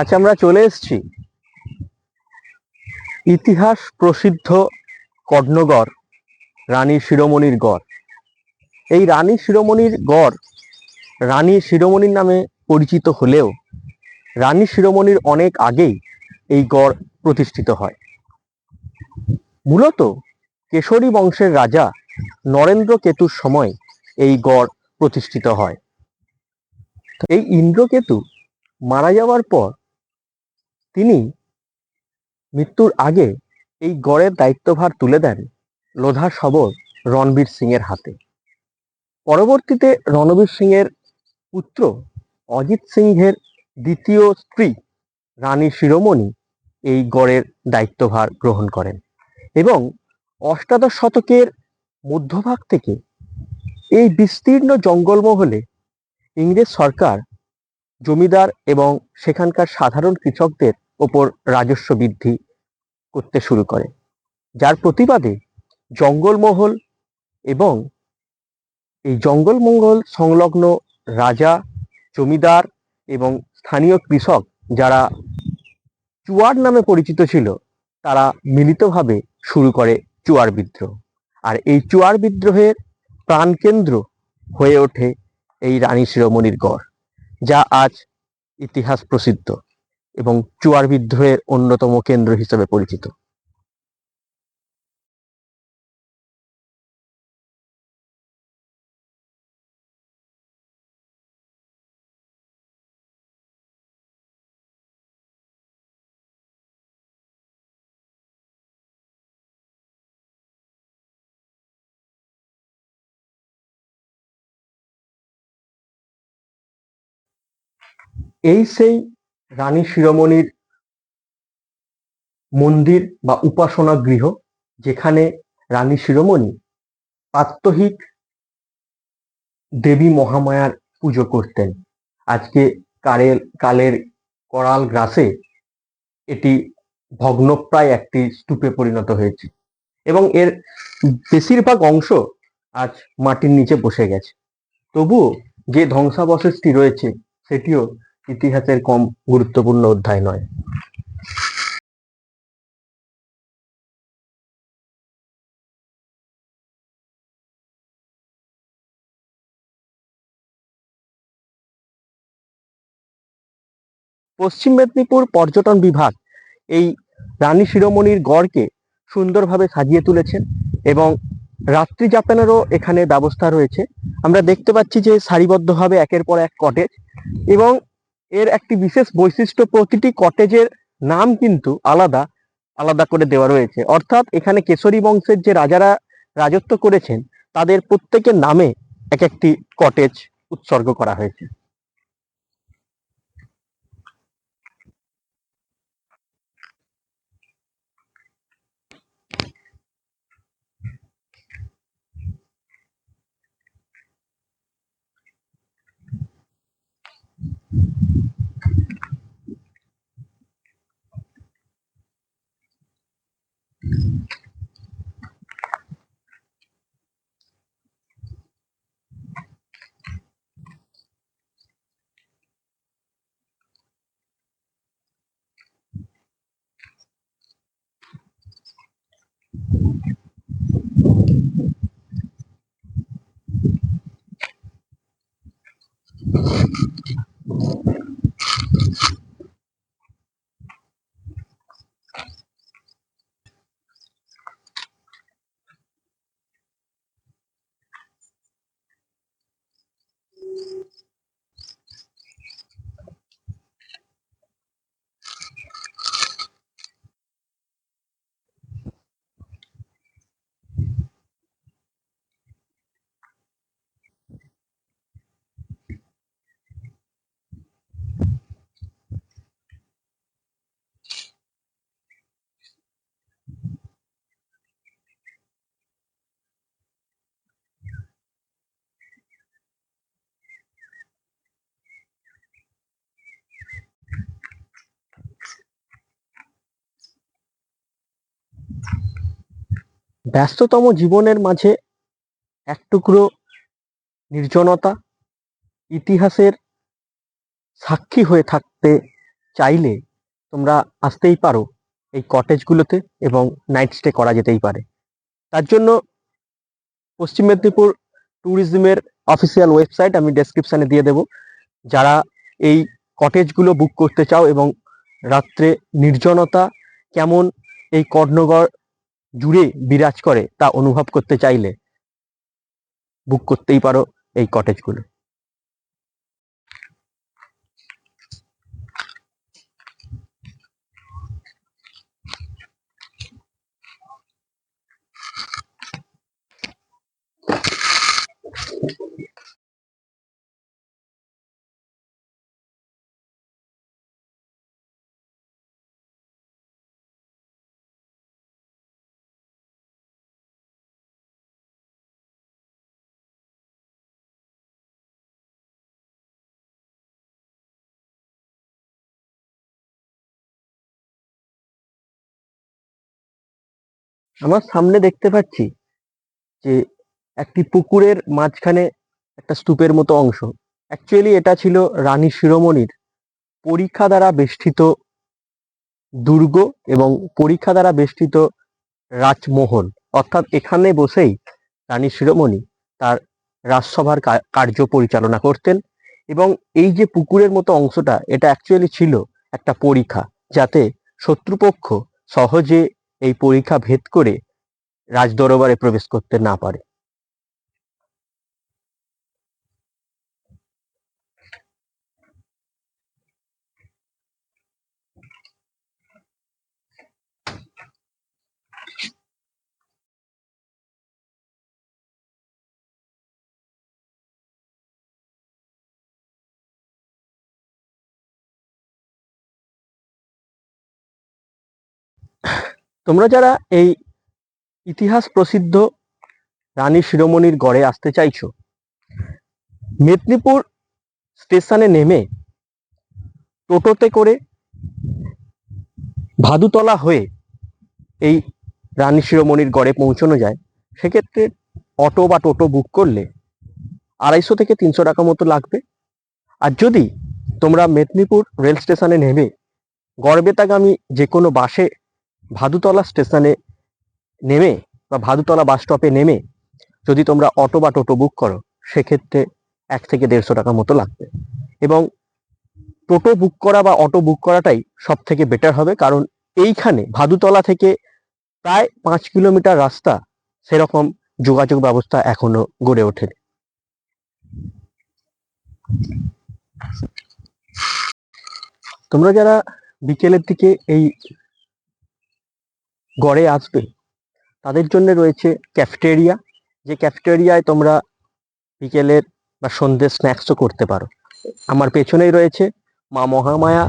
আচ্ছা আমরা চলে এসেছি। ইতিহাস প্রসিদ্ধ কর্ণগড়, রানী শিরোমণির গড়। এই রানী শিরোমণির গড় রানী শিরোমণির নামে পরিচিত হলেও রানী শিরোমণির অনেক আগেই এই গড় প্রতিষ্ঠিত হয়। মূলত কেশরী বংশের রাজা নরেন্দ্র কেতুর সময় এই গড় প্রতিষ্ঠিত হয়। এই ইন্দ্রকেতু মারা যাওয়ার পর তিনি মৃত্যুর আগে এই গড়ের দায়িত্বভার তুলে দেন লোধা শবর রণবীর সিং এর হাতে। পরবর্তীতে রণবীর সিং এর পুত্র অজিত সিংহের দ্বিতীয় স্ত্রী রানী শিরোমণি এই গড়ের দায়িত্বভার গ্রহণ করেন এবং অষ্টাদশ শতকের মধ্যভাগ থেকে এই বিস্তীর্ণ জঙ্গলমহলে ইংরেজ সরকার জমিদার এবং সেখানকার সাধারণ কৃষকদের ওপর রাজস্ব বৃদ্ধি করতে শুরু করে। যার প্রতিবাদে জঙ্গলমহল এবং এই জঙ্গলমঙ্গল সংলগ্ন রাজা, জমিদার এবং স্থানীয় কৃষক যারা চুয়ার নামে পরিচিত ছিল, তারা মিলিতভাবে শুরু করে চুয়ার বিদ্রোহ। আর এই চুয়ার বিদ্রোহের প্রাণকেন্দ্র হয়ে ওঠে এই রানী শিরোমণির গড়। যা আজ ইতিহাস প্রসিদ্ধ এবং চুয়ার বিদ্রোহের অন্যতম কেন্দ্র হিসেবে পরিচিত। এই সেই রানী শিরোমণির মন্দির বা উপাসনা গৃহ যেখানে রানী শিরোমণি প্রাত্যহিক দেবী মহামায়ার পুজো করতেন। আজকে কালের কালের করাল গ্রাসে এটি ভগ্নপ্রায় একটি স্তূপে পরিণত হয়েছে এবং এর বেশিরভাগ অংশ আজ মাটির নিচে বসে গেছে। তবুও যে ধ্বংসাবশেষটি রয়েছে সেটিও ইতিহাসের কম গুরুত্বপূর্ণ অধ্যায় নয়। পশ্চিম মেদিনীপুর পর্যটন বিভাগ এই রানী শিরোমণির গড়কে সুন্দরভাবে সাজিয়ে তুলেছেন এবং রাত্রি যাপনেরও এখানে ব্যবস্থা রয়েছে। আমরা দেখতে পাচ্ছি যে সারিবদ্ধভাবে একের পর এক কটেজ এবং এর একটি বিশেষ বৈশিষ্ট্য প্রতিটি কটেজের নাম কিন্তু আলাদা আলাদা করে দেওয়া রয়েছে। অর্থাৎ এখানে কেশরী বংশের যে রাজারা রাজত্ব করেছেন, তাদের প্রত্যেকের নামে এক একটি কটেজ উৎসর্গ করা হয়েছে। ব্যস্ততম জীবনের মাঝে এক টুকরো নির্জনতা ইতিহাসের সাক্ষী হয়ে থাকতে চাইলে তোমরা আসতেই পারো এই কটেজগুলোতে এবং নাইট স্টে করা যেতেই পারে। তার জন্য পশ্চিম মেদিনীপুর ট্যুরিজমের অফিসিয়াল ওয়েবসাইট আমি ডেসক্রিপশানে দিয়ে দেব। যারা এই কটেজগুলো বুক করতে চাও এবং রাত্রে নির্জনতা কেমন এই কর্ণগড় জুড়ে বিরাজ করে তা অনুভব করতে চাইলে বুক করতেই পারো এই কটেজগুলো আমার সামনে দেখতে পাচ্ছি যে একটি পুকুরের মাঝখানে একটা স্তূপের মতো অংশ। অ্যাকচুয়ালি এটা ছিল রানী শিরোমণির পরীক্ষা দ্বারা বেষ্টিত দুর্গ এবং পরীক্ষা দ্বারা বেষ্টিত রাজমহল। অর্থাৎ এখানে বসেই রানী শিরোমণি তার রাজসভার কার্য পরিচালনা করতেন এবং এই যে পুকুরের মতো অংশটা, এটা অ্যাকচুয়ালি ছিল একটা পরীক্ষা যাতে শত্রুপক্ষ সহজে এই পরীক্ষা ভেদ করে রাজদরবারে প্রবেশ করতে না পারে। তোমরা যারা এই ইতিহাস প্রসিদ্ধ রানী শিরোমণির গড়ে আসতে চাইছো, মেদিনীপুর স্টেশনে নেমে টোটোতে করে ভাদুতলা হয়ে এই রানী শিরোমণির গড়ে পৌঁছানো যায়, সেক্ষেত্রে অটো বা টোটো বুক করলে আড়াইশো থেকে তিনশো টাকা মতো লাগবে। আর যদি তোমরা মেদিনীপুর রেল স্টেশনে নেমে গড়বেতাগামী যে কোনো বাসে ভাদুতলা স্টেশনে নেমে বা ভাদুতলা বাস স্টপে নেমে যদি তোমরা অটো বা টোটো বুক করো, সেক্ষেত্রে এক থেকে দেড়শো টাকা মতো লাগবে। এবং টোটো বুক করা বা অটো বুক করাটাই সব থেকে বেটার হবে, কারণ এইখানে ভাদুতলা থেকে প্রায় পাঁচ কিলোমিটার রাস্তা সেরকম যোগাযোগ ব্যবস্থা এখনও গড়ে ওঠেনি। তোমরা যারা বিকেলের দিকে এই গড়ে আসবে। তাদের জন্য রয়েছে ক্যাফেটেরিয়া যে ক্যাফেটেরিয়ায় তোমরা বিকেলের বা সন্ধ্যে স্ন্যাক্সও করতে পারো। আমার পেছনেই রয়েছে Maa Mahamaya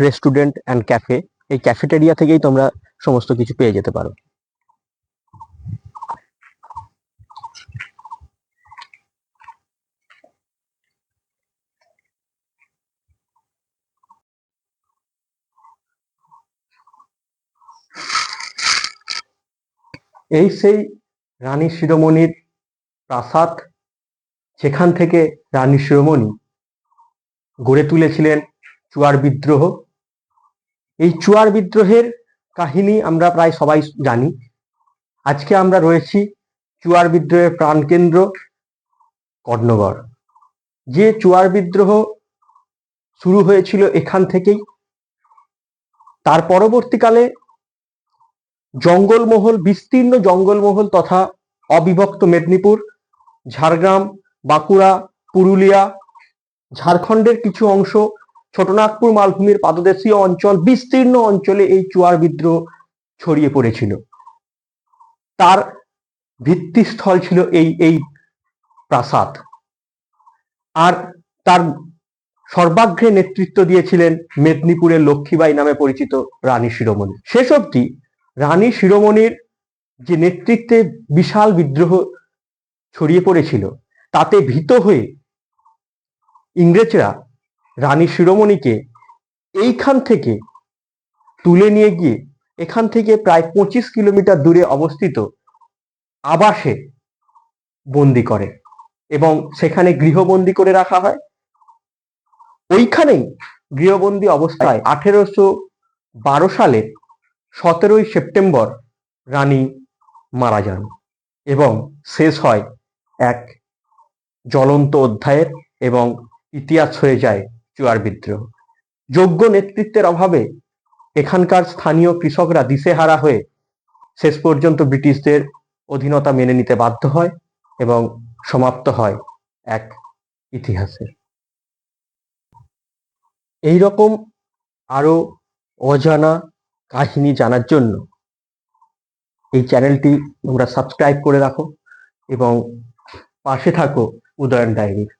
restaurant and cafe এই ক্যাফেটেরিয়া থেকেই তোমরা সমস্ত কিছু পেয়ে যেতে পারো। এই সেই রানী শিরোমণির প্রাসাদ যেখান থেকে রানী শিরোমণি গড়ে তুলেছিলেন চুয়ার বিদ্রোহ। এই চুয়ার বিদ্রোহের কাহিনী আমরা প্রায় সবাই জানি। আজকে আমরা রয়েছি চুয়ার বিদ্রোহের প্রাণকেন্দ্র কর্ণগড় যে চুয়ার বিদ্রোহ শুরু হয়েছিল এখান থেকেই, তার পরবর্তীকালে জঙ্গলমহল, বিস্তীর্ণ জঙ্গলমহল তথা অবিভক্ত মেদিনীপুর, ঝাড়গ্রাম, বাঁকুড়া, পুরুলিয়া, ঝাড়খণ্ডের কিছু অংশ, ছোটনাগপুর মালভূমির পাদদেশীয় অঞ্চল, বিস্তীর্ণ অঞ্চলে এই চুয়ার বিদ্রোহ ছড়িয়ে পড়েছিল। তার ভিত্তিস্থল ছিল এই এই প্রাসাদ। আর তার সর্বাগ্রে নেতৃত্ব দিয়েছিলেন মেদিনীপুরের লক্ষ্মীবাই নামে পরিচিত রানী শিরোমণি। শেষ অবধি রানী শিরোমণির যে নেতৃত্বে বিশাল বিদ্রোহ ছড়িয়ে পড়েছিল, তাতে ভীত হয়ে ইংরেজরা রানী শিরোমণিকে এইখান থেকে তুলে নিয়ে গিয়ে, এখান থেকে প্রায় পঁচিশ কিলোমিটার দূরে অবস্থিত আবাসে বন্দি করে এবং সেখানে গৃহবন্দী করে রাখা হয়। ওইখানেই গৃহবন্দী অবস্থায় আঠেরোশো বারো সালে সতেরোই সেপ্টেম্বর রানী মারা যান এবং শেষ হয় এক জ্বলন্ত অধ্যায়ের এবং ইতিহাস হয়ে যায় চুয়ার বিদ্রোহ। যোগ্য নেতৃত্বের অভাবে এখানকার স্থানীয় কৃষকরা দিশেহারা হয়ে শেষ পর্যন্ত ব্রিটিশদের অধীনতা মেনে নিতে বাধ্য হয় এবং সমাপ্ত হয় এক ইতিহাসে। এই রকম আরও অজানা কাহিনী জানার জন্য এই চ্যানেলটি তোমরা সাবস্ক্রাইব করে রাখো এবং পাশে থাকো উদয়ন ডায়েরির।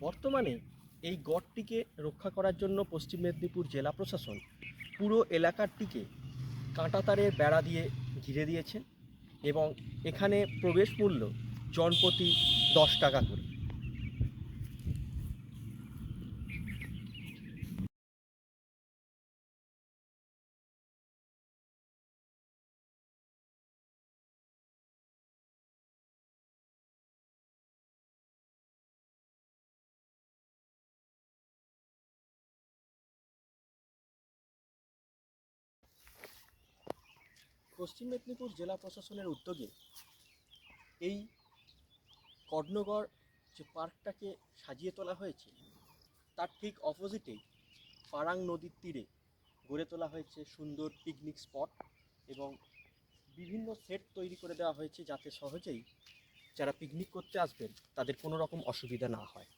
বর্তমানে এই গড়টিকে রক্ষা করার জন্য পশ্চিম মেদিনীপুর জেলা প্রশাসন পুরো এলাকাটিকে কাঁটাতারের বেড়া দিয়ে ঘিরে দিয়েছেন এবং এখানে প্রবেশ মূল্য জনপ্রতি দশ টাকা করে। পশ্চিম মেদিনীপুর জেলা প্রশাসনের উদ্যোগে এই কর্ণগড় যে পার্কটাকে সাজিয়ে তোলা হয়েছে, তার ঠিক অপোজিটেই পারাং নদীর তীরে গড়ে তোলা হয়েছে সুন্দর পিকনিক স্পট এবং বিভিন্ন সেট তৈরি করে দেওয়া হয়েছে যাতে সহজেই যারা পিকনিক করতে আসবেন, তাদের কোনো রকম অসুবিধা না হয়।